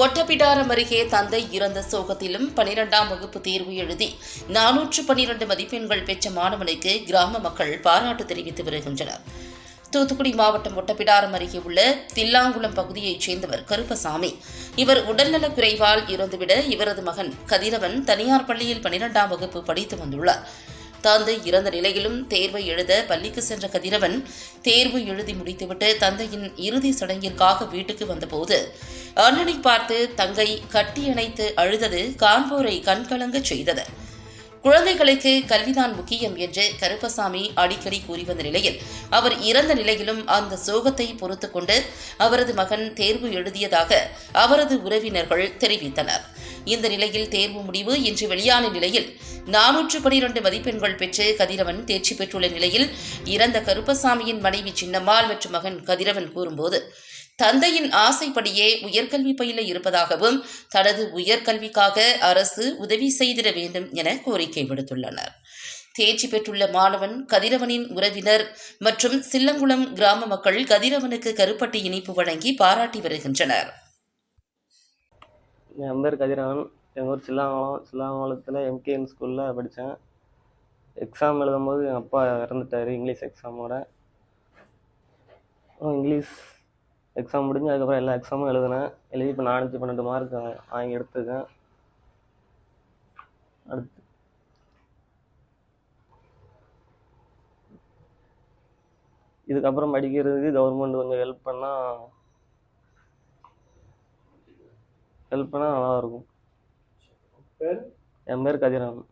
ஒட்டப்பிடாரம் அருகே தந்தை இறந்த சோகத்திலும் பனிரெண்டாம் வகுப்பு தேர்வு எழுதி நானூற்று பனிரெண்டு மதிப்பெண்கள் பெற்ற மாணவனுக்கு கிராம மக்கள் பாராட்டு தெரிவித்து வருகின்றனர். தூத்துக்குடி மாவட்டம் ஒட்டப்பிடாரம் அருகே உள்ள தில்லாங்குளம் பகுதியைச் சேர்ந்தவர் கருப்பசாமி. இவர் உடல்நலக் குறைவால் இறந்துவிட இவரது மகன் கதிரவன் தனியார் பள்ளியில் பனிரெண்டாம் வகுப்பு படித்து வந்துள்ளார். தந்தை இறந்த நிலையிலும் தேர்வை எழுத பள்ளிக்கு சென்ற கதிரவன் தேர்வு எழுதி முடித்துவிட்டு தந்தையின் இறுதி சடங்கிற்காக வீட்டுக்கு வந்தபோது அண்ணனை பார்த்து தங்கை கட்டியணைத்து அழுதது காண்போரை கண்கலங்க செய்தது. குழந்தைகளுக்கு கல்விதான் முக்கியம் என்று கருப்பசாமி அடிக்கடி கூறி வந்த நிலையில் அவர் இறந்த நிலையிலும் அந்த சோகத்தை பொறுத்து கொண்டு அவரது மகன் தேர்வு எழுதியதாக அவரது உறவினர்கள் தெரிவித்தனர். இந்த நிலையில் தேர்வு முடிவு இன்று வெளியான நிலையில் நானூற்று பனிரெண்டு மதிப்பெண்கள் பெற்று கதிரவன் தேர்ச்சி பெற்றுள்ள நிலையில் இறந்த கருப்பசாமியின் மனைவி சின்னம்மாள் மற்றும் மகன் கதிரவன் கூறும்போது தந்தையின் ஆசைப்படியே உயர்கல்வி பயில இருப்பதாகவும் தனது உயர்கல்விக்காக அரசு உதவி செய்திட வேண்டும் என கோரிக்கை விடுத்துள்ளனர். தேர்ச்சி பெற்றுள்ள மாணவன் கதிரவனின் உறவினர் மற்றும் சில்லங்குளம் கிராம மக்கள் கதிரவனுக்கு கருப்பட்டி இனிப்பு வழங்கி பாராட்டி வருகின்றனர். என் பேர் கதிரவன். எங்கள் ஊர் சில்லாங்குளம். சில்லாங்குளத்தில் எம்கேஎன் ஸ்கூலில் படித்தேன் எக்ஸாம் எழுதும்போது எங்கள் அப்பா இறந்துட்டார். இங்கிலீஷ் எக்ஸாமோட இங்கிலீஷ் எக்ஸாம் முடிஞ்சு அதுக்கப்புறம் எல்லா எக்ஸாமும் எழுதினேன். எழுதி இப்போ நானூற்றி பன்னெண்டு மார்க் வாங்கி எடுத்திருக்கேன். அடுத்து. இதுக்கப்புறம் படிக்கிறதுக்கு கவர்மெண்ட் கொஞ்சம் ஹெல்ப் பண்ணால் ஹெல்ப் பண்ணால் நல்லா இருக்கும். என் பேர் கதிரவன்.